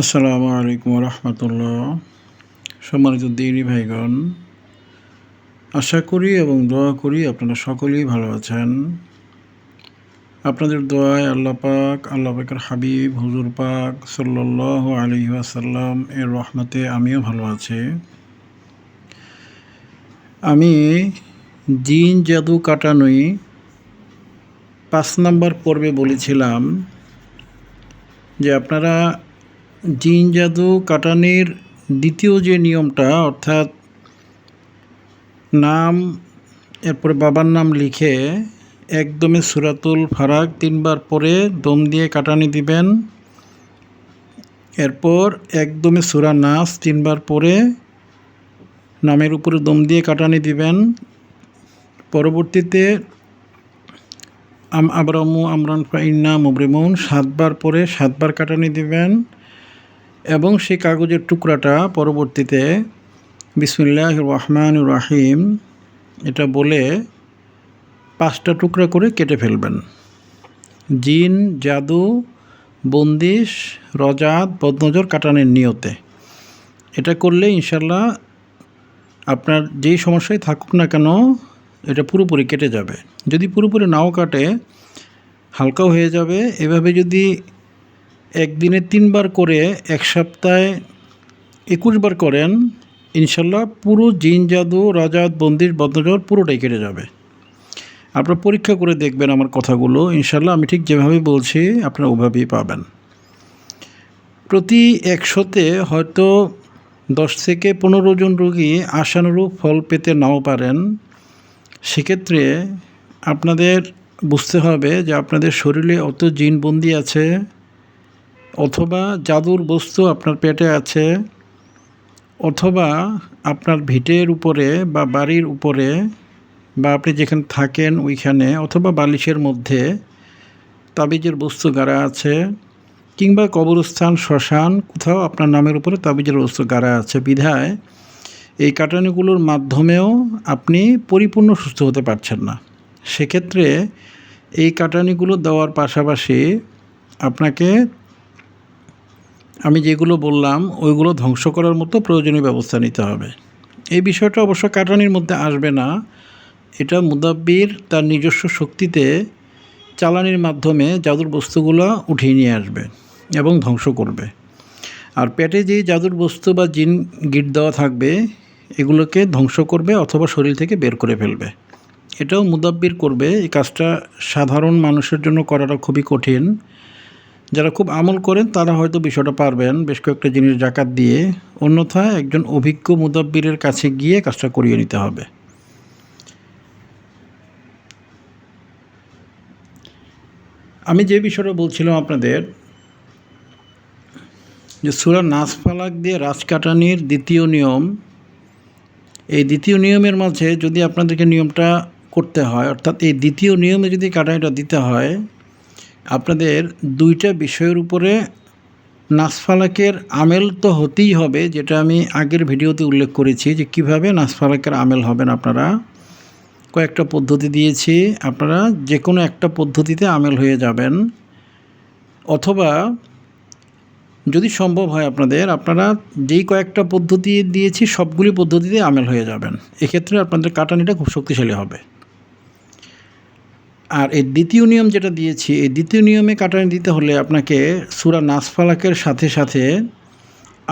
আসসালামু আলাইকুম রহমতুল্লাহ সম্মানিত দিনী ভাইগণ, আশা করি এবং দোয়া করি আপনারা সকলেই ভালো আছেন। আপনাদের দোয়ায় আল্লাহ পাক, আল্লাহ পাকের হাবিব, হুজুর পাক সাল্লাহ আলী আসাল্লাম এর রহমতে আমিও ভালো আছি। আমি জিন জাদু কাটানোই পাঁচ নম্বর পর্বে বলেছিলাম যে আপনারা জিন জাদু কাটানির দ্বিতীয় যে নিয়মটা, অর্থাৎ নাম, এরপরে বাবার নাম লিখে একদমে সুরাতুল ফারাক তিনবার পরে দম দিয়ে কাটানি দিবেন। এরপর একদমে সুরা নাচ তিনবার পরে নামের উপরে দম দিয়ে কাটানি দিবেন। পরবর্তীতে আম, আবরামু আমরান ফাইন্না মুবরিমুন সাতবার পরে সাতবার কাটানি দিবেন। এবং সেই কাগজের টুকরাটা পরবর্তীতে বিসমুল্লাহ রহমান রাহিম, এটা বলে পাঁচটা টুকরা করে কেটে ফেলবেন। জিন, জাদু, বন্দিশ, রজাত, বদনজর কাটানের নিয়তে। এটা করলে ইনশাল্লাহ আপনার যেই সমস্যায় থাকুক না কেন, এটা পুরোপুরি কেটে যাবে। যদি পুরোপুরি নাও কাটে, হালকাও হয়ে যাবে। এভাবে যদি একদিনে তিনবার করে, এক সপ্তাহে একুশবার করেন, ইনশাল্লাহ পুরো জিন, জাদু রাজাত বন্দির বদনজর পুরোটাই কেটে যাবে। আপনারা পরীক্ষা করে দেখবেন আমার কথাগুলো। ইনশাল্লাহ আমি ঠিক যেভাবে বলছি, আপনারা ওভাবেই পাবেন। প্রতি একশোতে হয়তো দশ থেকে পনেরো জন রোগী আশানুরূপ ফল পেতে নাও পারেন। সেক্ষেত্রে আপনাদের বুঝতে হবে যে আপনাদের শরীরে অত জিনবন্দি আছে অথবা জাদুর বস্তু আপনার পেটে আছে, অথবা আপনার ভিটের উপরে বা বাড়ির উপরে, বা আপনি যেখানে থাকেন ওইখানে, অথবা বালিশের মধ্যে তাবিজের বস্তু গাড়া আছে, কিংবা কবরস্থান, শ্মশান, কোথাও আপনার নামের উপরে তাবিজের বস্তু গাড়া আছে। বিধায় এই কাটানিগুলোর মাধ্যমেও আপনি পরিপূর্ণ সুস্থ হতে পারছেন না। সেক্ষেত্রে এই কাটানিগুলো দেওয়ার পাশাপাশি আপনাকে আমি যেগুলো বললাম, ওইগুলো ধ্বংস করার মতো প্রয়োজনীয় ব্যবস্থা নিতে হবে। এই বিষয়টা অবশ্য কাটানির মধ্যে আসবে না। এটা মুদাব্বির তার নিজস্ব শক্তিতে চালানির মাধ্যমে জাদুর বস্তুগুলো উঠিয়ে নিয়ে আসবে এবং ধ্বংস করবে। আর পেটে যেই জাদুর বস্তু বা জিন গিট দেওয়া থাকবে, এগুলোকে ধ্বংস করবে অথবা শরীর থেকে বের করে ফেলবে। এটাও মুদাব্বির করবে। এই কাজটা সাধারণ মানুষের জন্য করাটা খুবই কঠিন। যারা খুব আমল করেন, তারা হয়তো বিষয়টা পারবেন। বেশ কয়েকটা জিনিস জাকাত দিয়ে। অন্যথায় একজন অভিজ্ঞ মুদাব্বিরের কাছে গিয়ে কাজটা করিয়ে নিতে হবে। আমি যে বিষয়টা বলছিলাম আপনাদের, যে সুরা নাচ ফালাক দিয়ে রাজ কাটানির দ্বিতীয় নিয়ম, এই দ্বিতীয় নিয়মের মাঝে যদি আপনাদেরকে নিয়মটা করতে হয়, অর্থাৎ এই দ্বিতীয় নিয়মে যদি কাটানিটা দিতে হয় আপনাদের দুইটা বিষয়ের উপরে নাসফালাকের আমেল তো হতেই হবে, যেটা আমি আগের ভিডিওতে উল্লেখ করেছি যে কীভাবে নাসফালাকের আমেল হবেন আপনারা। কয়েকটা পদ্ধতি দিয়েছি, আপনারা যে কোনো একটা পদ্ধতিতে আমেল হয়ে যাবেন। অথবা যদি সম্ভব হয় আপনাদের, আপনারা যেই কয়েকটা পদ্ধতি দিয়েছি, সবগুলি পদ্ধতিতে আমেল হয়ে যাবেন। এক্ষেত্রে আপনাদের কাটানিটা খুব শক্তিশালী হবে। আর এই দ্বিতীয় নিয়ম যেটা দিয়েছি, এই দ্বিতীয় নিয়মে কাটানি দিতে হলে আপনাকে সুরা নাসফালাকের সাথে সাথে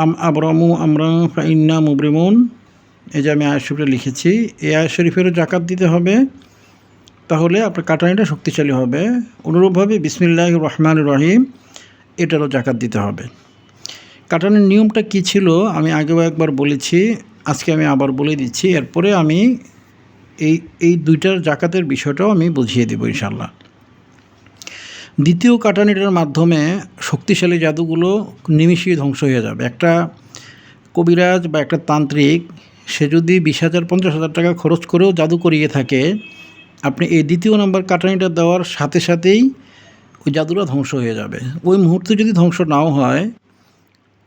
আম আবরামু আমরাং ইন্না মুবরিমুন, এই যে আমি আয় শরীফে লিখেছি, এই আয় শরীফেরও জাকাত দিতে হবে। তাহলে আপনার কাটানিটা শক্তিশালী হবে। অনুরূপভাবে বিসমিল্লাহ রহমান রহিম, এটারও জাকাত দিতে হবে। কাটানোর নিয়মটা কি ছিল, আমি আগেও একবার বলেছি, আজকে আমি আবার বলে দিচ্ছি। এরপরে আমি এই এই দুইটার জাকাতের বিষয়টাও আমি বুঝিয়ে দেবো ইনশাল্লাহ দ্বিতীয় কাটানিটার মাধ্যমে শক্তিশালী জাদুগুলো নিমিশিয়ে ধ্বংস হয়ে যাবে। একটা কবিরাজ বা একটা তান্ত্রিক, সে যদি বিশ হাজার, পঞ্চাশ হাজার টাকা খরচ করেও জাদু করিয়ে থাকে, আপনি এই দ্বিতীয় নাম্বার কাটানিটা দেওয়ার সাথে সাথেই ওই জাদুটা ধ্বংস হয়ে যাবে। ওই মুহূর্তে যদি ধ্বংস নাও হয়,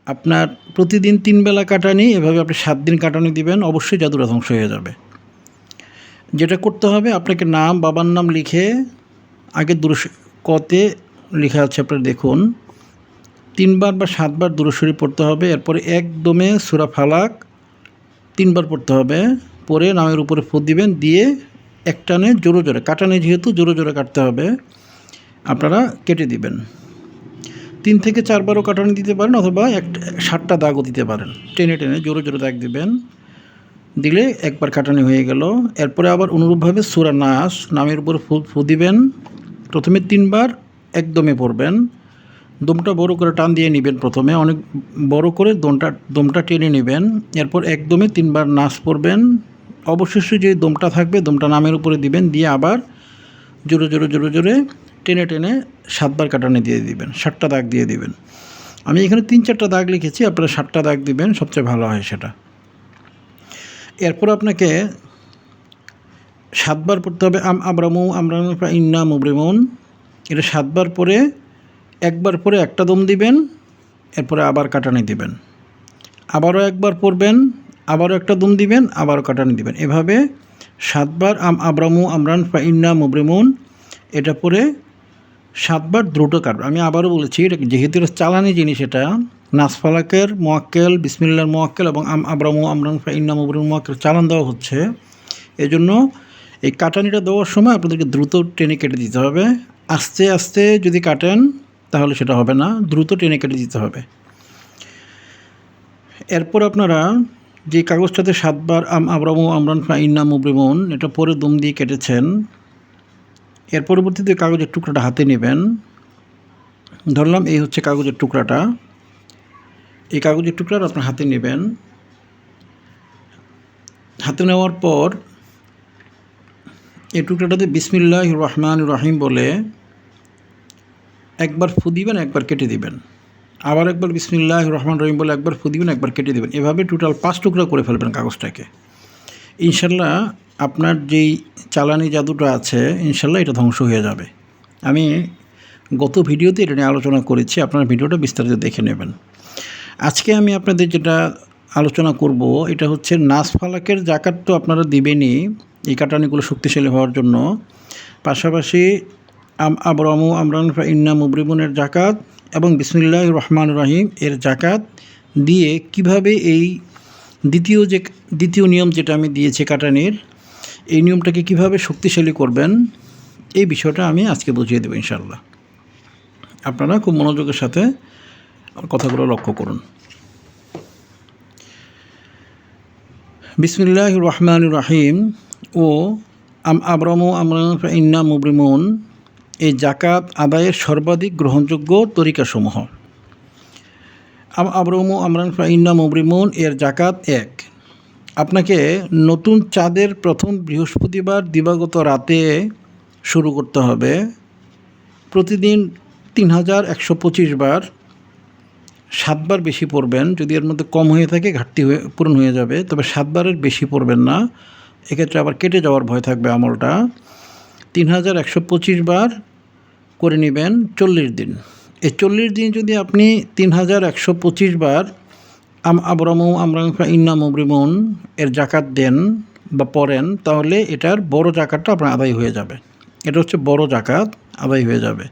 আপনার প্রতিদিন তিন বেলা কাটানি, এভাবে আপনি সাত দিন কাটানি দিবেন, অবশ্যই জাদুটা ধ্বংস হয়ে যাবে। যেটা করতে হবে, আপনাকে নাম, বাবার নাম লিখে আগে দূর কতে লেখা আছে, আপনার দেখুন। তিনবার বা সাতবার দূরস্বরী পড়তে হবে, এরপরে একদমে সুরা ফালাক তিনবার পড়তে হবে পরে নামের উপরে ফুট দিবেন, দিয়ে একটানে জোরে জোরে, কাটানে যেহেতু জোরে জোরে কাটতে হবে, আপনারা কেটে দিবেন। তিন থেকে চারবারও কাটানি দিতে পারেন অথবা এক ষাটটা দাগও দিতে পারেন। টেনে টেনে জোরে জোরে দাগ দিবেন। দিলে একবার কাটানি হয়ে গেল। এরপরে আবার অনুরূপভাবে সুরা নাস, নামের উপরে ফু ফু দিবেন। প্রথমে তিনবার একদমে পড়বেন। দমটা বড় করে টান দিয়ে নেবেন প্রথমে। অনেক বড় করে দমটা দমটা টেনে নেবেন। এরপর একদমে তিনবার নাচ পড়বেন। অবশেষে যে দমটা থাকবে, দমটা নামের উপরে দিবেন। দিয়ে আবার জোরে জোরে জোরে জোরে টেনে টেনে সাতবার কাটানি দিয়ে দিবেন। সাতটা দাগ দিয়ে দিবেন। আমি এখানে তিন, চারটা দাগ লিখেছি। আপনারা সাতটা দাগ দিবেন। সবচেয়ে ভালো হয় সেটা। এরপর আপনাকে সাতবার পড়তে হবে, আম আব্রামু আমরান ইন্না মুবরিমুন। এটা সাতবার পরে একবার পরে একটা দম দিবেন, এরপরে আবার কাটানি দিবেন। আবারও একবার পড়বেন, আবারও একটা দম দিবেন, আবারও কাটানি দিবেন। এভাবে সাতবার আম আব্রামু, আমরান ইন্না মুবরিমুন, এটা পরে সাতবার দ্রুত কাটবে আমি আবারও বলেছি, এটা যেহেতু চালানি জিনিস এটা নাসফালাকের মোয়াক্কেল বিসমিল্লার মোয়াক্কেল এবং আম আবরামু আমরান ফা ইন্না মুবরিম মোয়াক্কেল চালান দেওয়া হচ্ছে। এজন্য এই কাটানিটা দেওয়ার সময় আপনাদেরকে দ্রুত টেনে কেটে দিতে হবে। আস্তে আস্তে যদি কাটেন, তাহলে সেটা হবে না, দ্রুত টেনে কেটে দিতে হবে। এরপর আপনারা যে কাগজটাতে সাতবার আম আবরামু আমরান ইন্না মুবরিমুন, এটা পরে দম দিয়ে কেটেছেন। এর পরবর্তীতে কাগজের টুকরাটা হাতে নেবেন। ধরলাম এই হচ্ছে কাগজের টুকরাটা। এই কাগজের টুকরাটা আপনার হাতে নেবেন। হাতে নেওয়ার পর এই টুকরাটাতে বিসমিল্লাহ রহমান রহিম বলে একবার ফু দিবেন, একবার কেটে দিবেন। আবার একবার বিসমিল্লাহ রহমান রহিম বলে একবার ফু দিবেন, একবার কেটে দিবেন। এভাবে টোটাল পাঁচ টুকরা করে ফেলবেন কাগজটাকে। ইনশাল্লাহ আপনার যেই চালানি জাদুটা আছে ইনশাল্লাহ এটা ধ্বংস হয়ে যাবে। আমি গত ভিডিওতে এটা নিয়ে আলোচনা করেছি, আপনার ভিডিওটা বিস্তারিত দেখে নেবেন। আজকে আমি আপনাদের যেটা আলোচনা করব, এটা হচ্ছে নাস ফালাকের জাকাত তো আপনারা দিবেনই এই কাটানিগুলো শক্তিশালী হওয়ার জন্য। পাশাপাশি আবরামু আমরান ইন্না মুবরিবুনের জাকাত এবং বিসমুল্লাহ রহমান রাহিম এর জাকাত দিয়ে কীভাবে এই দ্বিতীয় যে, দ্বিতীয় নিয়ম যেটা আমি দিয়েছি কাটানির, এই নিয়মটাকে কীভাবে শক্তিশালী করবেন, এই বিষয়টা আমি আজকে বুঝিয়ে দেবো ইনশাল্লাহ আপনারা খুব মনোযোগের সাথে কথাগুলো লক্ষ্য করুন। বিসমিল্লাহ রহমান রাহিম। ও, আম আবরামু ইন্না মুবরিমুন। এই জাকাত আদায়ের সর্বাধিক গ্রহণযোগ্য তরিকাসমূহ। আম আবরমু আমরান ইন্না মুবরিমুন, এর জাকাত এক। আপনাকে নতুন চাঁদের প্রথম বৃহস্পতিবার দিবাগত রাতে শুরু করতে হবে। প্রতিদিন তিন হাজার একশো পঁচিশ বার সাতবার বেশি পড়বেন, যদি এর মধ্যে কম হয়ে থাকে, ঘাটতি হয়ে, পূরণ হয়ে যাবে। তবে সাতবারের বেশি পড়বেন না। এক্ষেত্রে আবার কেটে যাওয়ার ভয় থাকবে আমলটা। তিন হাজার একশো পঁচিশ বার করে নেবেন চল্লিশ দিন। এই চল্লিশ দিন যদি আপনি তিন হাজার একশো পঁচিশ বার আম, আবরামু আমরাং ইন্না, মুবরিমুন এর জাকাত দেন বা পড়েন, তাহলে এটার বড় জাকাতটা আপনার আদায় হয়ে যাবে। এটা হচ্ছে বড় জাকাত, আদায় হয়ে যাবে।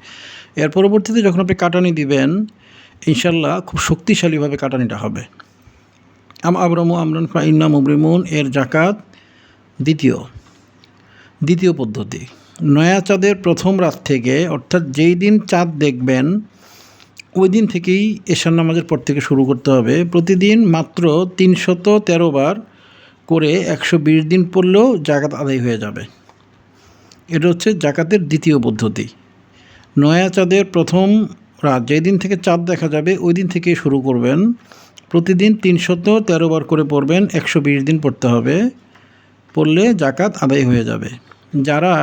এর পরবর্তীতে যখন আপনি কাটানি দিবেন ইনশাল্লাহ খুব শক্তিশালীভাবে কাটানিটা হবে। আম আবরামু আমরান ইন্না মুবরিমুন, এর জাকাত দ্বিতীয়। দ্বিতীয় পদ্ধতি, নয়া চাঁদের প্রথম রাত থেকে, অর্থাৎ যেই দিন চাঁদ দেখবেন, ওই দিন থেকেই এশার নামাজের পর থেকে শুরু করতে হবে। প্রতিদিন মাত্র তিনশত তেরো বার করে একশো বিশ দিন পড়লেও জাকাত আদায় হয়ে যাবে। এটা হচ্ছে জাকাতের দ্বিতীয় পদ্ধতি। নয়া চাঁদের প্রথম রাত যেই দিন থেকে চাঁদ দেখা যাবে, ওই দিন থেকেই শুরু করবেন। প্রতিদিন তিনশত তেরো বার করে পড়বেন, একশো বিশ দিন পড়তে হবে। পড়লে জাকাত আদায় হয়ে যাবে। যারা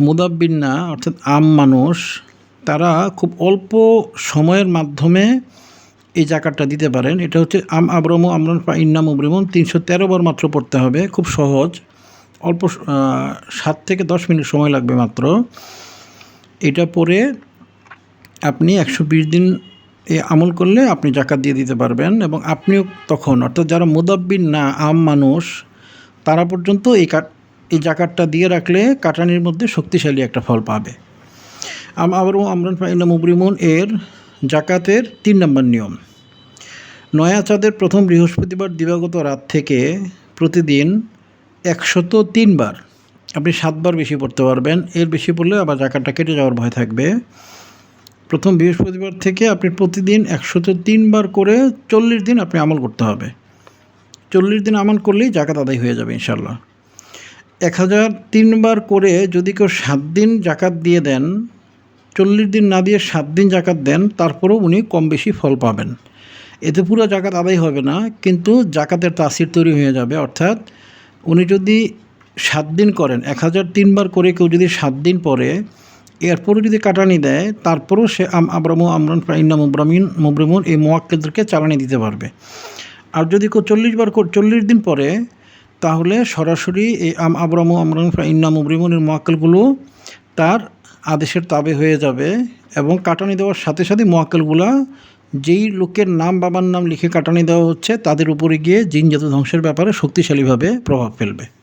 মুদাব্বিন না, অর্থাৎ আম মানুষ, তারা খুব অল্প সময়ের মাধ্যমে এই জাকাতটা দিতে পারেন। এটা হচ্ছে আম আবরমু আমরন ইন্নাম উবরিমন তিনশো তেরো বার মাত্র পড়তে হবে, খুব সহজ। অল্প সাত থেকে দশ মিনিট সময় লাগবে মাত্র। এটা পরে আপনি একশো বিশ দিন এ আমল করলে আপনি জাকাত দিয়ে দিতে পারবেন এবং আপনিও তখন, অর্থাৎ যারা মুদাব্বিন না, আম মানুষ, তারা পর্যন্ত এই কাট এই জাকাতটা দিয়ে রাখলে কাটানির মধ্যে শক্তিশালী একটা ফল পাবে। আবারও আমরান ফাইলা মুবরিমুন, এর জাকাতের তিন নম্বর নিয়ম। নয়া চাঁদের প্রথম বৃহস্পতিবার দিবাগত রাত থেকে প্রতিদিন একশত তিনবার, আপনি সাতবার বেশি পড়তে পারবেন। এর বেশি পড়লে আবার জাকাতটা কেটে যাওয়ার ভয় থাকবে। প্রথম বৃহস্পতিবার থেকে আপনি প্রতিদিন একশত তিনবার করে চল্লিশ দিন আপনি আমল করতে হবে। চল্লিশ দিন আমল করলেই জাকাত আদায় হয়ে যাবে ইনশাল্লাহ এক হাজার তিনবার করে যদি কেউ সাত দিন জাকাত দিয়ে দেন, চল্লিশ দিন না দিয়ে সাত দিন জাকাত দেন, তারপরেও উনি কম বেশি ফল পাবেন। এতে পুরো জাকাত আদায় হবে না, কিন্তু জাকাতের তাসির তৈরি হয়ে যাবে। অর্থাৎ উনি যদি সাত দিন করেন, এক হাজার তিনবার করে কেউ যদি সাত দিন পরে এরপরও যদি কাটানি দেয়, তারপরেও সে আব্রামু, আমরান ফাইন্না মুব্রামিন, মুব্রিমুন এই মোয়াক্কেলদেরকে চালানি দিতে পারবে। আর যদি কেউ চল্লিশ বার চল্লিশ দিন পরে, তাহলে সরাসরি এই আম, আব্রামু, আমরান ফাইন্না মুব্রিমুনের মোয়াক্কেলগুলো তার আদেশের তাবে হয়ে যাবে এবং কাটানি দেওয়ার সাথে সাথে মোয়াক্কেলগুলা যেই লোকের নাম, বাবার নাম লিখে কাটানি দেওয়া হচ্ছে, তাদের উপরে গিয়ে জিনজাত ধ্বংসের ব্যাপারে শক্তিশালীভাবে প্রভাব ফেলবে।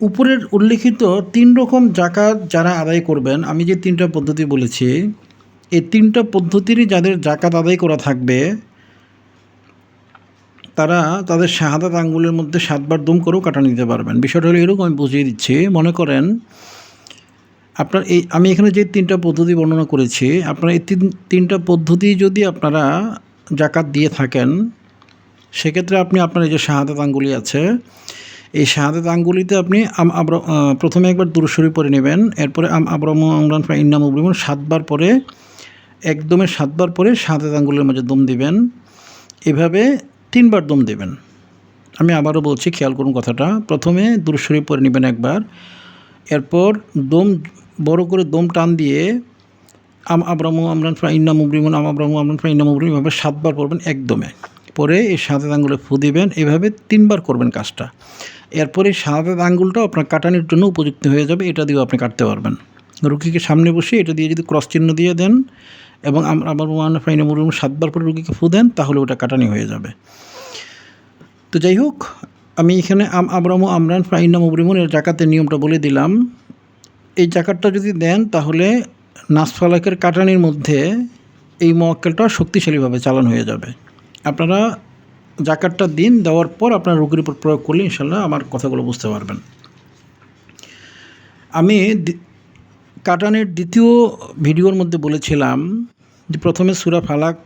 উপরের উল্লেখিত তিন রকম জাকাত যারা আদায় করবেন, আমি যে তিনটা পদ্ধতি বলেছি, এই তিনটা পদ্ধতিরই যাদের জাকাত আদায় করা থাকবে, তারা তাদের শাহাদাত আঙ্গুলের মধ্যে সাতবার দুম করেও কাটা নিতে পারবেন। বিষয়টা হলো এরকম, আমি বুঝিয়ে দিচ্ছি। মনে করেন, আপনার এই, আমি এখানে যে তিনটা পদ্ধতি বর্ণনা করেছি, আপনার এই তিন, তিনটা পদ্ধতি যদি আপনারা জাকাত দিয়ে থাকেন, সেক্ষেত্রে আপনি আপনার এই যে শাহাদাত আঙ্গুলি আছে এই শাহাদাত আঙ্গুলিতে আপনি আম আব্র প্রথমে একবার দুরুশরী পরে নেবেন। এরপরে আম আব্রম আমরান ইন্নাম উবরিমন সাতবার পরে একদমে সাতবার পরে শাহাদাত আঙ্গুলের মাঝে দম দিবেন। এভাবে তিনবার দম দেবেন। আমি আবারও বলছি, খেয়াল করুন কথাটা। প্রথমে দুরুশরী পরে নেবেন একবার। এরপর দম, বড় করে দম টান দিয়ে আম আব্রামু আমরান ফা ইন্না মুবরিমন আম আব্রামু আমরান ফা ইন্না মুবরিম এভাবে সাতবার পড়বেন একদমে। পরে এই সাদা আঙ্গুলে ফু দিবেন। এভাবে তিনবার করবেন কাজটা। এরপরে সাদা আঙ্গুলটাও আপনার কাটানোর জন্য উপযুক্ত হয়ে যাবে, এটা দিয়েও আপনি কাটতে পারবেন। রুগীকে সামনে বসে এটা দিয়ে যদি ক্রস চিহ্ন দিয়ে দেন এবং আবার ওয়ান ফাইনে মুরুম সাতবার পরে রুগীকে ফু দেন, তাহলে ওটা কাটানি হয়ে যাবে। তো যাই হোক, আমি এখানে আম, আবরামু আমরান ফাইনা মুবরিমুন এর জাকাতের নিয়মটা বলে দিলাম। এই জাকাতটা যদি দেন, তাহলে নাসফালাকের কাটানির মধ্যে এই মোয়াক্কেলটা শক্তিশালীভাবে চালান হয়ে যাবে। আপনারা জাকাতটা দিন, দেওয়ার পর আপনার রোগীর উপর প্রয়োগ করলে ইনশাল্লাহ আমার কথাগুলো বুঝতে পারবেন। আমি কাটানের দ্বিতীয় ভিডিওর মধ্যে বলেছিলাম যে প্রথমে সুরা ফালাক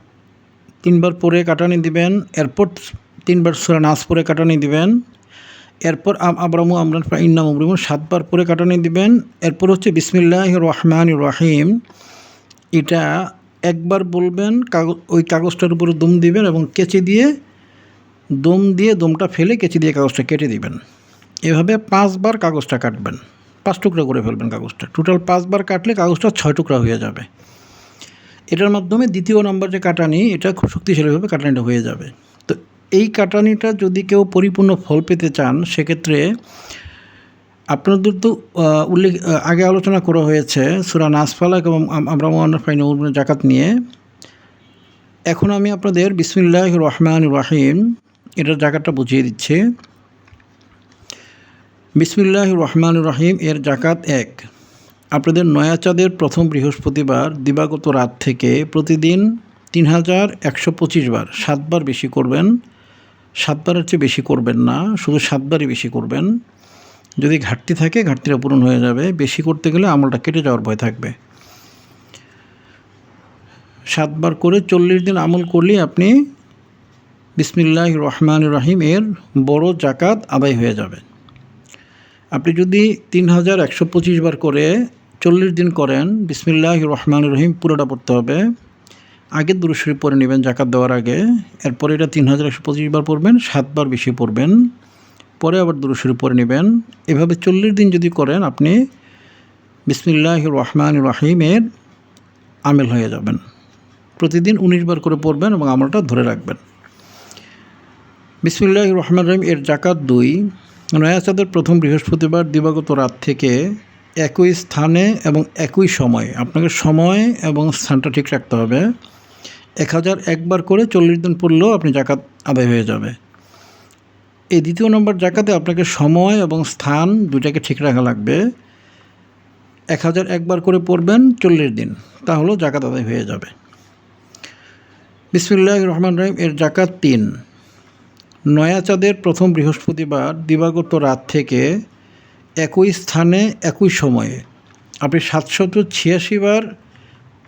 তিনবার পরে কাটানি দিবেন, এরপর তিনবার সুরা নাচ পরে কাটানি দিবেন, এরপর আবরামু আমরান ইন্নাম উবরিমু সাতবার পরে কাটানি দিবেন, এরপর হচ্ছে বিসমিল্লাহ রহমান রাহিম। এটা একবার বলবেন কাগজ ওই কাগজটার উপরে দম দিবেন এবং কেচে দিয়ে দম দিয়ে দমটা ফেলে কেচে দিয়ে কাগজটা কেটে দিবেন। এভাবে পাঁচবার কাগজটা কাটবেন। পাঁচ টুকরা করে ফেলবেন কাগজটা। টোটাল পাঁচবার কাটলে কাগজটা ছয় টুকরা হয়ে যাবে। এটার মাধ্যমে দ্বিতীয় নম্বর যে কাটানি, এটা খুব শক্তিশালীভাবে কাটানিটা হয়ে যাবে। তো এই কাটানিটা যদি কেউ পরিপূর্ণ ফল পেতে চান, সেক্ষেত্রে আপনাদের তো উল্লেখ আগে আলোচনা করা হয়েছে সুরা নাসফালাক এবং আমরা ফাইন জাকাত নিয়ে। এখন আমি আপনাদের বিসমুল্লাহ রহমান রাহিম এটার জাকাতটা বুঝিয়ে দিচ্ছে। বিসমুল্লাহ রহমান রাহিম, এর জাকাত এক। আপনাদের নয়াচাঁদের প্রথম বৃহস্পতিবার, দিবাগত রাত থেকে প্রতিদিন তিন হাজার একশো পঁচিশ বার, সাতবার বেশি করবেন। সাতবারের চেয়ে বেশি করবেন না, শুধু সাতবারই বেশি করবেন। যদি ঘাটতি থাকে, ঘাটতিটা পূরণ হয়ে যাবে। বেশি করতে গেলে আমলটা কেটে যাওয়ার ভয় থাকবে। সাতবার করে চল্লিশ দিন আমল করলেই আপনি বিসমিল্লাহ রহমান রাহিম এর বড় জাকাত আদায় হয়ে যাবে। আপনি যদি তিন হাজার একশো পঁচিশ বার করে চল্লিশ দিন করেন বিসমিল্লাহ রহমান রহিম পুরোটা পড়তে হবে। আগে দুরুশরীফ পরে নেবেন জাকাত দেওয়ার আগে। এরপরে এটা তিন হাজার একশো পঁচিশ বার পড়বেন সাতবার বেশি পড়বেন। পরে আবার দুরুশরীফ পরে নেবেন। এভাবে চল্লিশ দিন যদি করেন, আপনি বিসমিল্লাহ রহমান রাহিমের আমেল হয়ে যাবেন। প্রতিদিন উনিশ বার করে পড়বেন এবং আমলটা ধরে রাখবেন। বিসমিল্লাহ রহমান রহিম, এর জাকাত দুই। নয়াচাঁদের প্রথম বৃহস্পতিবার দিবাগত রাত থেকে একই স্থানে এবং একই সময়, আপনাকে সময় এবং স্থানটা ঠিক রাখতে হবে, এক হাজার একবার করে চল্লিশ দিন পড়লেও আপনি জাকাত আদায় হয়ে যাবে। এই দ্বিতীয় নম্বর জাকাতে আপনাকে সময় এবং স্থান দুটাকে ঠিক রাখা লাগবে। এক হাজার একবার করে পড়বেন চল্লিশ দিন, তাহলেও জাকাত আদায় হয়ে যাবে। বিসমুল্লাহ রহমান রহিম, এর জাকাত তিন। নয়া চাঁদের প্রথম বৃহস্পতিবার দিবাগত রাত থেকে একই স্থানে, একই সময়ে। আপনি সাতশত ছিয়াশি বার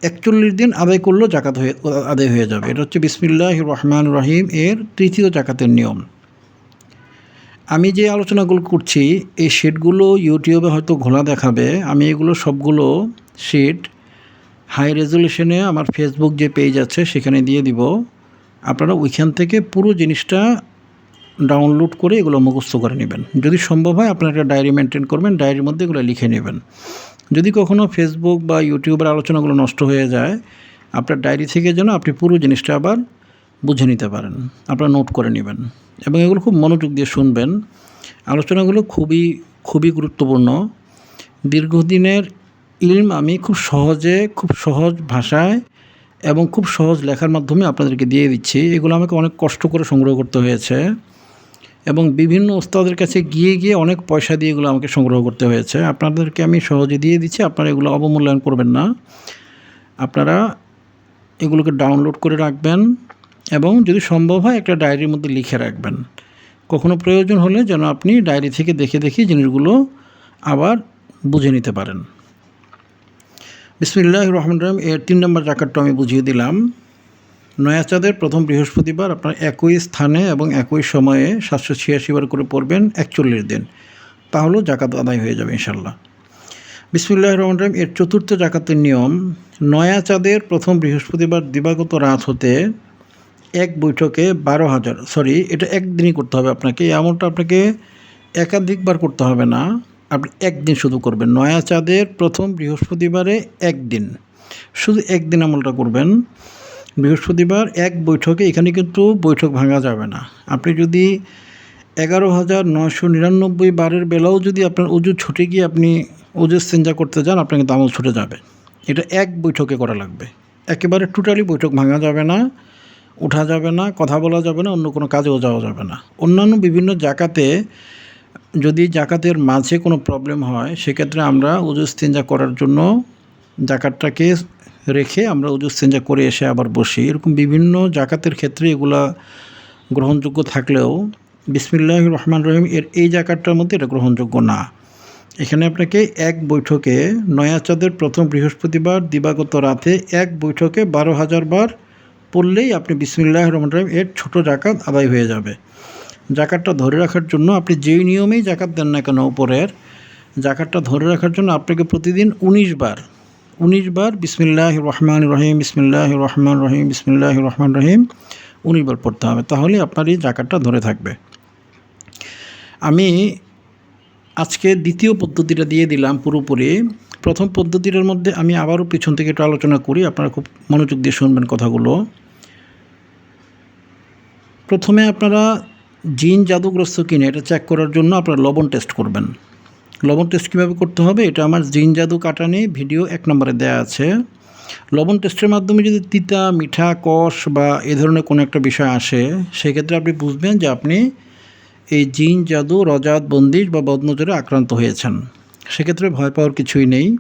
একচল্লিশ দিন আদায় করলেও জাকাত হয়ে, আদায় হয়ে যাবে। এটা হচ্ছে বিসমিল্লাহ রহমান রহিম এর তৃতীয় জাকাতের নিয়ম। আমি যে আলোচনাগুলো করছি, এই শিটগুলো ইউটিউবে হয়তো ঘোলা দেখাবে। আমি এগুলো সবগুলো শিট হাই রেজলিউশনে আমার ফেসবুক যে পেজ আছে, সেখানে দিয়ে দিব। আপনারা ওইখান থেকে পুরো জিনিসটা ডাউনলোড করে এগুলো মুখস্থ করে নেবেন। যদি সম্ভব হয় আপনারা একটা ডায়েরি মেনটেন করবেন ডায়েরির মধ্যে এগুলো লিখে নেবেন। যদি কখনও ফেসবুক বা ইউটিউবের আলোচনাগুলো নষ্ট হয়ে যায়, আপনার ডায়েরি থেকে যেন আপনি পুরো জিনিসটা আবার বুঝে নিতে পারেন, আপনারা নোট করে নেবেন এবং এগুলো খুব মনোযোগ দিয়ে শুনবেন। আলোচনাগুলো খুবই খুবই গুরুত্বপূর্ণ। দীর্ঘদিনের ইলম আমি খুব সহজে, খুব সহজ ভাষায় এবং খুব সহজ লেখার মাধ্যমে আপনাদেরকে দিয়ে দিচ্ছি। এগুলো আমাকে অনেক কষ্ট করে সংগ্রহ করতে হয়েছে। এবং বিভিন্ন ওস্তাদের কাছে গিয়ে গিয়ে অনেক পয়সা দিয়ে এগুলো আমাকে সংগ্রহ করতে হয়েছে। আপনাদেরকে আমি সহজে দিয়ে দিচ্ছি, আপনারা এগুলো অবমূল্যায়ন করবেন না। আপনারা এগুলোকে ডাউনলোড করে রাখবেন এবং যদি সম্ভব হয় একটা ডায়েরির মধ্যে লিখে রাখবেন। কখনো প্রয়োজন হলে যেন আপনি ডায়েরি থেকে দেখে দেখে জিনিসগুলো আবার বুঝে নিতে পারেন। বিসমিল্লাহ রহমান রহিম, এর তিন নম্বর জাকাতটা আমি বুঝিয়ে দিলাম। নয়াচাঁদের প্রথম বৃহস্পতিবার আপনার একই স্থানে এবং একই সময়ে সাতশো ছিয়াশি বার করে পড়বেন একচল্লিশ দিন। তাহলেও জাকাত আদায় হয়ে যাবে ইনশাল্লাহ বিসমুল্লাহ রহমান রহিম। এর চতুর্থ জাকাতের নিয়ম নয়া চাঁদের প্রথম বৃহস্পতিবার দিবাগত রাত হতে এক বৈঠকে বারো হাজার, সরি, এটা একদিনই করতে হবে আপনাকে, এমনটা আপনাকে একাধিকবার করতে হবে না, আপনি একদিন শুধু করবেন। নয়া চাঁদের প্রথম বৃহস্পতিবারে একদিন। শুধু একদিন আমলটা করবেন। বৃহস্পতিবার এক বৈঠকে এখানে কিন্তু বৈঠক ভাঙা যাবে না। আপনি যদি এগারো হাজার নয়শো নিরানব্বই বারের বেলাও যদি আপনার উজু ছুটে গিয়ে আপনি উজু সেঞ্জা করতে যান, আপনার কিন্তু আমল ছুটে যাবে। এটা এক বৈঠকে করা লাগবে। একেবারে টোটালি বৈঠক ভাঙা যাবে না ওঠা যাবে না, কথা বলা যাবে না, অন্য কোনো কাজেও যাওয়া যাবে না। অন্যান্য বিভিন্ন জাকাতে যদি জাকাতের মাঝে কোনো প্রবলেম হয়, সেক্ষেত্রে আমরা উজু স্তেঞ্জা করার জন্য জাকাতটাকে রেখে আমরা উজু স্তেঞ্জা করে এসে আবার বসি। এরকম বিভিন্ন জাকাতের ক্ষেত্রে এগুলা গ্রহণযোগ্য থাকলেও বিসমিল্লাহ রহমান রহিম এর এই জাকাতটার মধ্যে এটা গ্রহণযোগ্য না। এখানে আপনাকে এক বৈঠকে নয়া চাঁদের প্রথম বৃহস্পতিবার দিবাগত রাতে এক বৈঠকে বারো হাজার বার পড়লেই আপনি বিসমিল্লাহ রহমান রহিম এর ছোটো জাকাত আদায় হয়ে যাবে। জাকাতটা ধরে রাখার জন্য আপনি যেই নিয়মেই জাকাত দেন না কেন উপরের, জাকাতটা ধরে রাখার জন্য আপনাকে প্রতিদিন উনিশ বার উনিশ বার বিসমিল্লাহ রহমান রহিম বিসমিল্লাহ রহমান রহিম বিসমিল্লাহ রহমান রহিম উনিশ বার পড়তে হবে। তাহলে আপনার এই জাকাতটা ধরে থাকবে। আমি আজকে দ্বিতীয় পদ্ধতিটা দিয়ে দিলাম পুরোপুরি। প্রথম পদ্ধতিটার মধ্যে আমি আবারও পিছন থেকে একটু আলোচনা করি, আপনারা খুব মনোযোগ দিয়ে শুনবেন কথাগুলো। প্রথমে আপনারা জিন জাদুগ্রস্ত কিনে এটা চেক করার জন্য আপনারা লবণ টেস্ট করবেন। লবণ টেস্ট কীভাবে করতে হবে? এটা আমার জিন জাদু কাটানি ভিডিও এক নম্বরে দেয়া আছে। লবণ টেস্টের মাধ্যমে যদি তিতা, মিঠা, কষ বা এ ধরনের কোনো একটা বিষয় আসে, সেক্ষেত্রে আপনি বুঝবেন যে আপনি এই জিন জাদু, রজাত, বন্দিশ বা বদনজরে আক্রান্ত হয়েছেন। সেক্ষেত্রে ভয় পাওয়ার কিছুই নেই।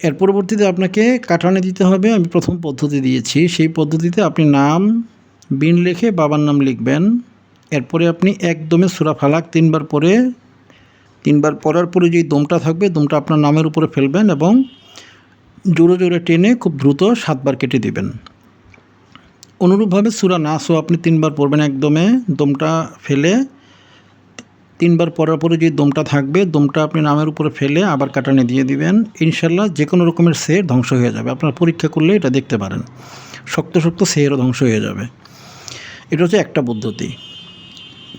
এর পরবর্তীতে আপনাকে কাটানে দিতে হবে। আমি প্রথম পদ্ধতি দিয়েছি। সেই পদ্ধতিতে আপনি নাম, বিন লিখে বাবার নাম লিখবেন। এরপরে আপনি একদমে সুরা ফালাক তিনবার পরে তিনবার পরার পরে যে দমটা থাকবে, দমটা আপনার নামের উপরে ফেলবেন এবং জোরে জোরে টেনে খুব দ্রুত সাতবার কেটে দিবেন। অনুরূপভাবে সুরা নাসও আপনি তিনবার পড়বেন একদমে, দমটা ফেলে, তিনবার পরার পরে যে দমটা থাকবে, দমটা আপনি নামের উপরে ফেলে আবার কাটানে দিয়ে দিবেন। ইনশাল্লাহ যে কোনো রকমের সের ধ্বংস হয়ে যাবে। আপনার পরীক্ষা করলে এটা দেখতে পারেন। শক্ত শক্ত সেরও ধ্বংস হয়ে যাবে। এটা হচ্ছে একটা পদ্ধতি।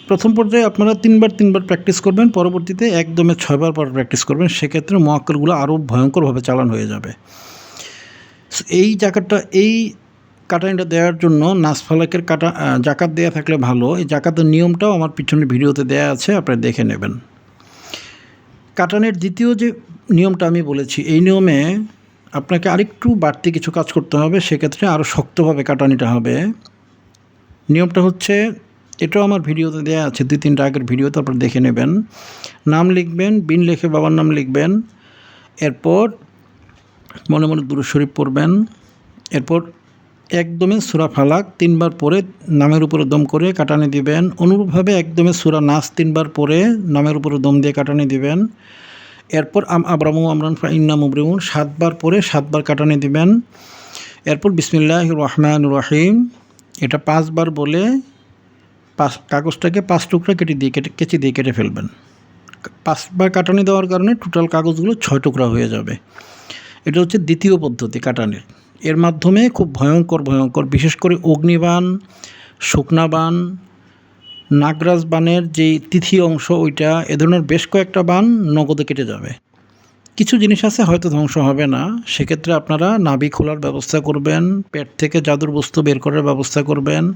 প্রথম পর্যায়ে আপনারা তিনবার তিনবার প্র্যাকটিস করবেন, পরবর্তীতে একদমে ছয়বার পর প্র্যাকটিস করবেন, সেক্ষেত্রে মহাক্কলগুলো আরও ভয়ঙ্করভাবে চালান হয়ে যাবে। এই জাকাতটা, এই কাটানিটা দেওয়ার জন্য নাসফালাকের কাটা জাকাত দেওয়া থাকলে ভালো। এই জাকাতের নিয়মটাও আমার পিছনে ভিডিওতে দেওয়া আছে, আপনারা দেখে নেবেন। কাটানের দ্বিতীয় যে নিয়মটা আমি বলেছি, এই নিয়মে আপনাকে আরেকটু বাড়তি কিছু কাজ করতে হবে, সেক্ষেত্রে আরও শক্তভাবে কাটানিটা হবে। নিয়মটা হচ্ছে এটাও আমার ভিডিওতে দেওয়া আছে, দুই তিনটা আগের ভিডিও, তারপর দেখে নেবেন। নাম লিখবেন, বিন লিখে বাবার নাম লিখবেন। এরপর মনে মনে দুরু শরীফ পড়বেন। এরপর একদমে সুরা ফালাক তিনবার পরে নামের উপরে দম করে কাটানি দিবেন। অনুরূপভাবে একদমে সুরা নাচ তিনবার পরে নামের উপরে দম দিয়ে কাটানি দিবেন। এরপর আম আব্রামু আমরান ফা ইন্না মুবরিমুন সাতবার পরে সাতবার কাটানি দিবেন। এরপর বিসমিল্লাহ রহমান রহিম, এটা পাঁচবার বলে পাঁচ কাগজটাকে পাঁচ টুকরা কেটে দিয়ে কেটে, কেচি দিয়ে কেটে ফেলবেন। পাঁচবার কাটানি দেওয়ার কারণে টোটাল কাগজগুলো ছয় টুকরা হয়ে যাবে। এটা হচ্ছে দ্বিতীয় পদ্ধতি কাটানির। এর মাধ্যমে খুব ভয়ঙ্কর ভয়ঙ্কর, বিশেষ করে অগ্নিবান শুকনাবান নাগরাজ বানের যেই তিথি অংশ, ওইটা, এ ধরনের বেশ কয়েকটা বান নগদে কেটে যাবে। কিছু জিনিস আছে, হয়তো ধ্বংস হবে না। সেক্ষেত্রে আপনারা নাভি খোলার ব্যবস্থা করবেন, পেট থেকে জাদুর বস্তু বের করার ব্যবস্থা করবেন।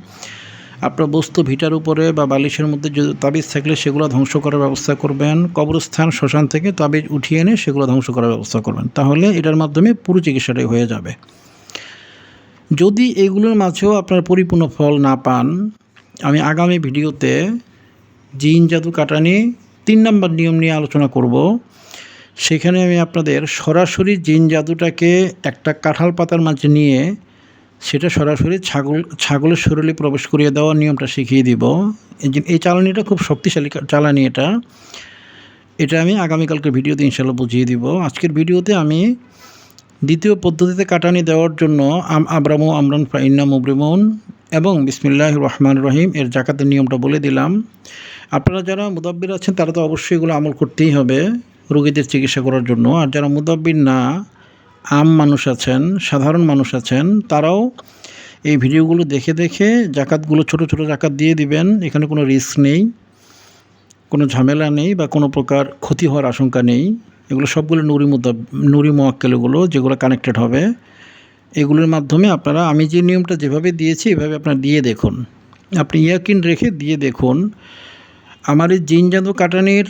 আপনার বস্তু, ভিটার উপরে বা বালিশের মধ্যে যদি তাবিজ থাকলে সেগুলো ধ্বংস করার ব্যবস্থা করবেন। কবরস্থান, শ্মশান থেকে তাবিজ উঠিয়ে এনে সেগুলো ধ্বংস করার ব্যবস্থা করবেন। তাহলে এটার মাধ্যমে পুরো চিকিৎসাটাই হয়ে যাবে। যদি এগুলোর মাঝেও আপনার পরিপূর্ণ ফল না পান, আমি আগামী ভিডিওতে জিন, জাদু, কাটানি তিন নম্বর নিয়ম নিয়ে আলোচনা করব। সেখানে আমি আপনাদের সরাসরি জিন, জাদুটাকে একটা কাঁঠাল পাতার মাঝে নিয়ে সেটা সরাসরি ছাগল, ছাগলের শরীরে প্রবেশ করিয়ে দেওয়ার নিয়মটা শিখিয়ে দিব। এই চালানিটা খুব শক্তিশালী চালানি এটা। এটা আমি আগামীকালকের ভিডিওতে ইনশাল্লাহ বুঝিয়ে দিব। আজকের ভিডিওতে আমি দ্বিতীয় পদ্ধতিতে কাটানি দেওয়ার জন্য আম, আব্রামু, আমরান, ফাইন্না, মুবরিমুন এবং বিসমিল্লাহ রহমান রহিম এর জাকাতের নিয়মটা বলে দিলাম। আপনারা যারা মুদাব্বির আছেন তারা তো অবশ্যই এগুলো আমল করতেই হবে রোগীদের চিকিৎসা করার জন্য। আর যারা মুদাব্বির না আম মানুষ আছেন, সাধারণ মানুষ আছেন, তারাও এই ভিডিওগুলো দেখে দেখে জাকাতগুলো ছোট ছোট জাকাত দিয়ে দিবেন, এখানে কোনো রিস্ক নেই, কোনো ঝামেলা নেই বা কোনো প্রকার ক্ষতি হওয়ার আশঙ্কা নেই। এগুলো সবগুলো নুরি মুদ্দা নুরি মোয়াক্কেলগুলো যেগুলো কানেক্টেড হবে, এগুলোর মাধ্যমে আপনারা, আমি যে নিয়মটা যেভাবে দিয়েছি এভাবে আপনারা দিয়ে দেখুন। আপনি ইয়াকিন রেখে দিয়ে দেখুন, আমার এই জিন জাদু কাটানির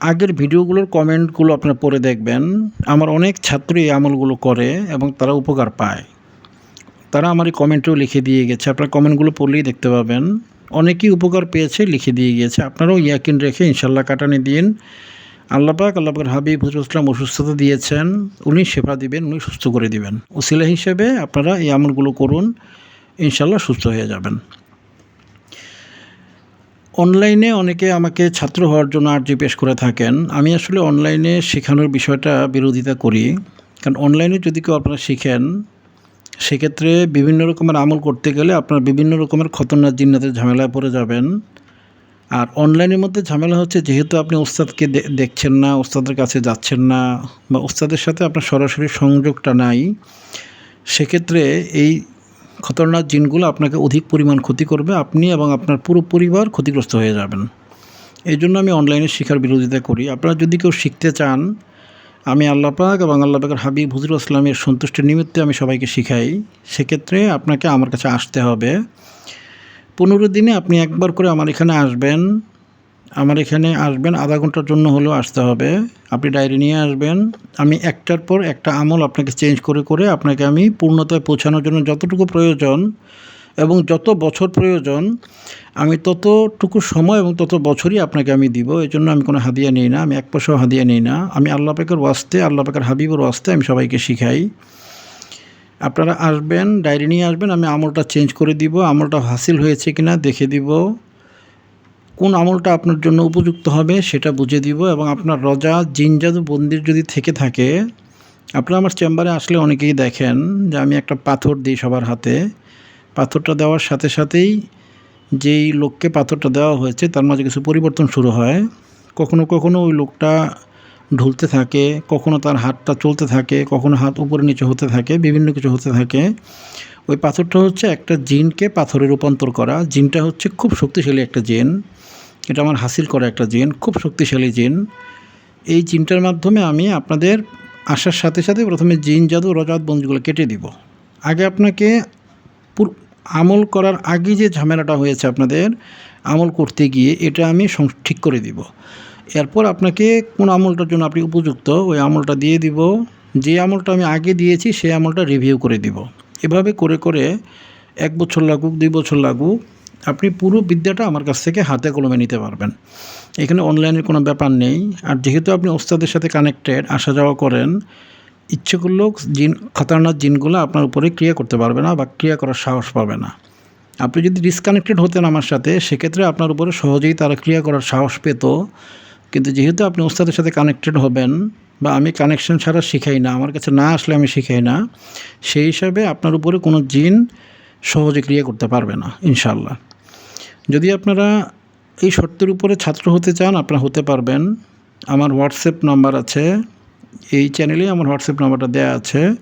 আগের ভিডিওগুলোর কমেন্টগুলো আপনারা পড়ে দেখবেন। আমার অনেক ছাত্র এই আমলগুলো করে এবং তারা উপকার পায়। তারা আমার এই কমেন্টেও লিখে দিয়ে গেছে। আপনার কমেন্টগুলো পড়লেই দেখতে পাবেন। অনেকেই উপকার পেয়েছে, লিখে দিয়ে গিয়েছে। আপনারাও ইয়াকিন রেখে ইনশাল্লাহ কাটানি দিন। আল্লাপাক আল্লাপাকের হাবিব হুজুর ইসলাম অসুস্থতা দিয়েছেন। উনি সেবা দিবেন, উনি সুস্থ করে দিবেন। উসিলা হিসেবে আপনারা এই আমলগুলো করুন। ইনশাল্লাহ সুস্থ হয়ে যাবেন। অনলাইনে অনেকে আমাকে ছাত্র হওয়ার জন্য আর্জি পেশ করে থাকেন। আমি আসলে অনলাইনে শেখানোর বিষয়টা বিরোধিতা করি। কারণ অনলাইনে যদি কেউ আপনারা শিখেন, সেক্ষেত্রে বিভিন্ন রকমের আমল করতে গেলে আপনার বিভিন্ন রকমের খতরনাক জিন্নাতের ঝামেলায় পড়ে যাবেন। আর অনলাইনের মধ্যে ঝামেলা হচ্ছে যেহেতু আপনি ওস্তাদকে দেখছেন না, ওস্তাদের কাছে যাচ্ছেন না বা ওস্তাদের সাথে আপনার সরাসরি সংযোগটা নাই, সেক্ষেত্রে এই খতরনাক জিনগুলো আপনাকে অধিক পরিমাণ ক্ষতি করবে আপনি এবং আপনার পুরো পরিবার ক্ষতিগ্রস্ত হয়ে যাবেন। এই জন্য আমি অনলাইনে শিখার বিরোধিতা করি। আপনারা যদি কেউ শিখতে চান, আমি আল্লাহ পাক এবং আল্লাহ পাকের হাবিব হুজুর আসলামের সন্তুষ্টির নিমিত্তে আমি সবাইকে শিখাই। সেক্ষেত্রে আপনাকে আমার কাছে আসতে হবে। পনেরো দিনে আপনি একবার করে আমার এখানে আসবেন। আমার এখানে আসবেন আধা ঘণ্টার জন্য হলেও আসতে হবে। আপনি ডায়েরি নিয়ে আসবেন। আমি একটার পর একটা আমল আপনাকে চেঞ্জ করে করে আপনাকে আমি পূর্ণতায় পৌঁছানোর জন্য যতটুকু প্রয়োজন এবং যত বছর প্রয়োজন, আমি ততটুকু সময় এবং তত বছরই আপনাকে আমি দিব। এই জন্য আমি কোনো হাদিয়া নিই না, আমি এক পয়সাও হাদিয়া নিই না। আমি আল্লাহ পাকের ওয়াস্তে, আল্লাহ পাকের হাবিবের ওয়াস্তে আমি সবাইকে শিখাই। আপনারা আসবেন, ডায়েরি নিয়ে আসবেন, আমি আমলটা চেঞ্জ করে দিব, আমলটা হাসিল হয়েছে কিনা দেখে দিব। কোন আমলটা আপনার জন্য উপযুক্ত হবে সেটা বুঝে দিব এবং আপনার রজা, জিনজাদু, বন্দির যদি থেকে থাকে, আপনারা আমার চেম্বারে আসলে অনেকেই দেখেন যে আমি একটা পাথর দিই সবার হাতে। পাথরটা দেওয়ার সাথে সাথেই যেই লোককে পাথরটা দেওয়া হয়েছে তার মাঝে কিছু পরিবর্তন শুরু হয়। কখনো কখনো ওই লোকটা ঢুলতে থাকে, কখনো তার হাতটা চলতে থাকে, কখনো হাত উপরে নিচে হতে থাকে, বিভিন্ন কিছু হতে থাকে। ওই পাথরটা হচ্ছে একটা জিনকে পাথরে রূপান্তর করা। জিনটা হচ্ছে খুব শক্তিশালী একটা জিন। এটা আমার হাসিল করা একটা জিন, খুব শক্তিশালী জিন। এই জিনটার মাধ্যমে আমি আপনাদের আসার সাথে সাথে প্রথমে জিন, জাদু, রজাত বন্ধুগুলো কেটে দিব। আগে আপনাকে আমল করার আগে যে ঝামেলাটা হয়েছে আপনাদের, আমল করতে গিয়ে এটা আমি ঠিক করে দিব। এরপর আপনাকে কোন আমলটার জন্য আপনি উপযুক্ত, ওই আমলটা দিয়ে দিব। যে আমলটা আমি আগে দিয়েছি, সেই আমলটা রিভিউ করে দিব। এভাবে করে করে এক বছর লাগুক, দুই বছর লাগুক আপনি পুরো বিদ্যাটা আমার কাছ থেকে হাতে কলমে নিতে পারবেন। এখানে অনলাইনের কোনো ব্যাপার নেই। আর যেহেতু আপনি ওস্তাদের সাথে কানেক্টেড আসা যাওয়া করেন, ইচ্ছে করলেও জিন, খতরনাক জিনগুলো আপনার উপরে ক্রিয়া করতে পারবে না বা ক্রিয়া করার সাহস পাবে না। আপনি যদি ডিসকানেক্টেড হতেন আমার সাথে, সেক্ষেত্রে আপনার উপরে সহজেই তারা ক্রিয়া করার সাহস পেত। কিন্তু যেহেতু আপনি ওস্তাদের সাথে কানেক্টেড হবেন বা আমি কানেকশন ছাড়া শিখাই না, আমার কাছে না আসলে আমি শিখাই না, সেই হিসাবে আপনার উপরে কোনো জিন সহজে ক্রিয়া করতে পারবে না ইনশাল্লাহ যদি আপনারা এই শর্তের উপরে ছাত্র হতে চান, আপনারা হতে পারবেন। আমার হোয়াটসঅ্যাপ নাম্বার আছে। এই চ্যানেলে আমার হোয়াটসঅ্যাপ নাম্বারটা দেওয়া আছে।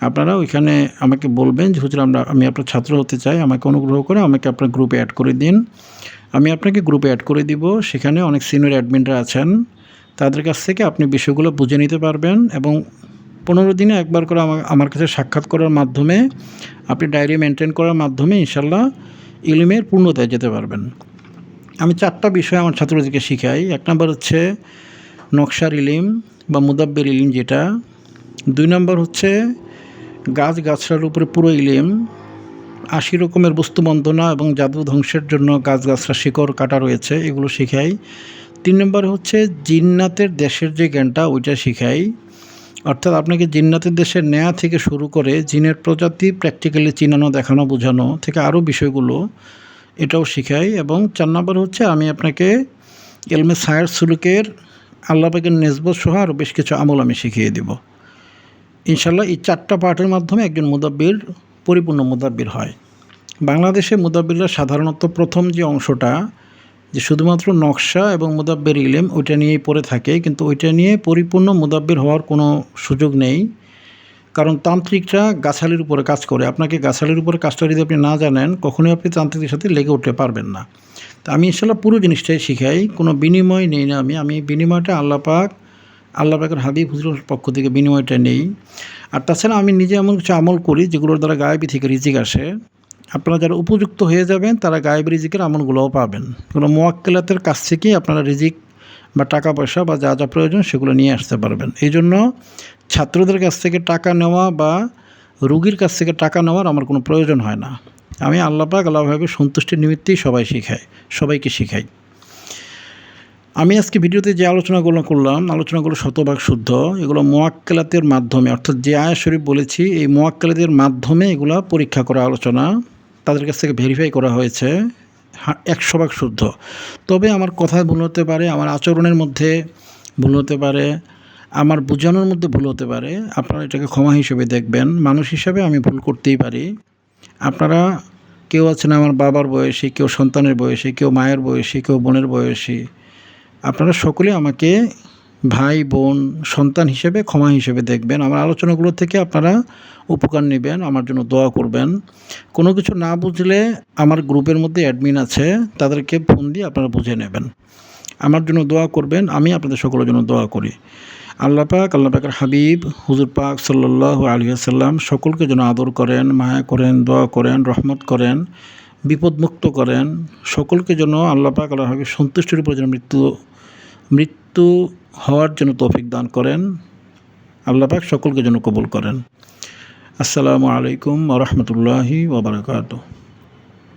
আপনারা ওইখানে আমাকে বলবেন যে, হুজুর, আমরা, আমি আপনার ছাত্র হতে চাই। আমাকে অনুগ্রহ করে আমাকে আপনার গ্রুপে অ্যাড করে দিন। আমি আপনাকে গ্রুপে অ্যাড করে দিব। সেখানে অনেক সিনিয়র অ্যাডমিনরা আছেন। তাদের কাছ থেকে আপনি বিষয়গুলো বুঝে নিতে পারবেন এবং পনেরো দিনে একবার করে আমার আমার কাছে সাক্ষাৎ করার মাধ্যমে, আপনি ডায়েরি মেনটেন করার মাধ্যমে ইনশাল্লাহ ইলিমের পূর্ণতায় যেতে পারবেন। আমি চারটা বিষয় আমার ছাত্রদেরকে শিখাই। এক নম্বর হচ্ছে নকশার ইলিম বা মুদাব্বের ইলিম যেটা। দুই নম্বর হচ্ছে গাছ গাছড়ার উপরে পুরো ইলিম। আশি রকমের বস্তু বন্দনা এবং জাদু ধ্বংসের জন্য গাছ গাছরা শিকড় কাটা রয়েছে, এগুলো শিখাই। তিন নম্বর হচ্ছে জিন্নাতের দেশের যে জ্ঞানটা, ওইটা শিখাই। অর্থাৎ আপনাকে জিন্নাতের দেশের নেয়া থেকে শুরু করে জিনের প্রজাতি প্র্যাকটিক্যালি চিনানো, দেখানো, বোঝানো থেকে আরও বিষয়গুলো এটাও শিখাই এবং চার নম্বর হচ্ছে আমি আপনাকে এলমে সায়ের সুলুকের আল্লাহ পাকের নেসবত সহ আরও বেশ কিছু আমল আমি শিখিয়ে দেব। ইনশাল্লাহ এই চারটা পার্টের মাধ্যমে একজন মুদাব্বির, পরিপূর্ণ মুদাব্বির হয়। বাংলাদেশে মুদাব্বিররা সাধারণত প্রথম যে অংশটা যে শুধুমাত্র নকশা এবং মুদাব্বের ইলেম ওইটা নিয়েই পড়ে থাকে, কিন্তু ওইটা নিয়ে পরিপূর্ণ মুদাব্বের হওয়ার কোনো সুযোগ নেই। কারণ তান্ত্রিকরা গাছালির উপরে কাজ করে। আপনাকে গাছালির উপরে কাজটা যদি আপনি না জানেন, কখনোই আপনি তান্ত্রিকের সাথে লেগে উঠতে পারবেন না। তা আমি ইনশাল্লাহ পুরো জিনিসটাই শিখাই। কোনো বিনিময় নেই না আমি। আমি বিনিময়টা আল্লাহ পাক, আল্লাহ পাকের হাবিব হুজুরের পক্ষ থেকে বিনিময়টা নেই। আর তাছাড়া আমি নিজে এমন কিছু আমল করি যেগুলোর দ্বারা গায়েবি থেকে রিজিক আসে। আপনারা যারা উপযুক্ত হয়ে যাবেন, তারা গায়েব রিজিকের আমলগুলোও পাবেন। কোনো মোয়াক্কেলাতের কাছ থেকেই আপনারা রিজিক বা টাকা পয়সা বা যা যা প্রয়োজন সেগুলো নিয়ে আসতে পারবেন। এই জন্য ছাত্রদের কাছ থেকে টাকা নেওয়া বা রুগীর কাছ থেকে টাকা নেওয়ার আমার কোনো প্রয়োজন হয় না। আমি আল্লাহ পাক আল্লাহভাবে সন্তুষ্টির নিমিত্তেই সবাই শিখাই, সবাইকে শিখাই। আমি আজকে ভিডিওতে যে আলোচনাগুলো করলাম, আলোচনাগুলো শতভাগ শুদ্ধ। এগুলো মোয়াক্কেলাতের মাধ্যমে, অর্থাৎ যে আয়া শরীফ বলেছি, এই মোয়াক্কেলাতের মাধ্যমে এগুলো পরীক্ষা করা আলোচনা। তাদের কাছ থেকে ভেরিফাই করা হয়েছে একশো ভাগ শুদ্ধ। তবে আমার কথায় ভুল হতে পারে, আমার আচরণের মধ্যে ভুল হতে পারে, আমার বোঝানোর মধ্যে ভুল হতে পারে, আপনারা এটাকে ক্ষমা হিসেবে দেখবেন। মানুষ হিসাবে আমি ভুল করতেই পারি। আপনারা কেউ আছেন আমার বাবার বয়সী, কেউ সন্তানের বয়সী, কেউ মায়ের বয়সী, কেউ বোনের বয়সী, আপনারা সকলে আমাকে ভাই, বোন, সন্তান হিসেবে, ক্ষমা হিসেবে দেখবেন। আমার আলোচনাগুলো থেকে আপনারা উপকার নেবেন, আমার জন্য দোয়া করবেন। কোনো কিছু না বুঝলে আমার গ্রুপের মধ্যে অ্যাডমিন আছে, তাদেরকে ফোন দিয়ে আপনারা বুঝে নেবেন। আমার জন্য দোয়া করবেন, আমি আপনাদের সকলের জন্য দোয়া করি। আল্লাহ পাক, আল্লাহ পাকের হাবিব, হুজুর পাক সাল্লাহ আলিয়াল্লাম সকলকে যেন আদর করেন, মায়া করেন, দোয়া করেন, রহমত করেন, বিপদমুক্ত করেন। সকলকে যেন আল্লাহ পাক, আল্লাহ হাবিব সন্তুষ্টির উপর যেন মৃত্যু মৃত্যু হওয়ার জন্য তৌফিক দান করেন। আল্লাহ পাক সকলকে যেন কবুল করেন। আসসালামু আলাইকুম ওরহমতুল্লাহি ওবরাকাতু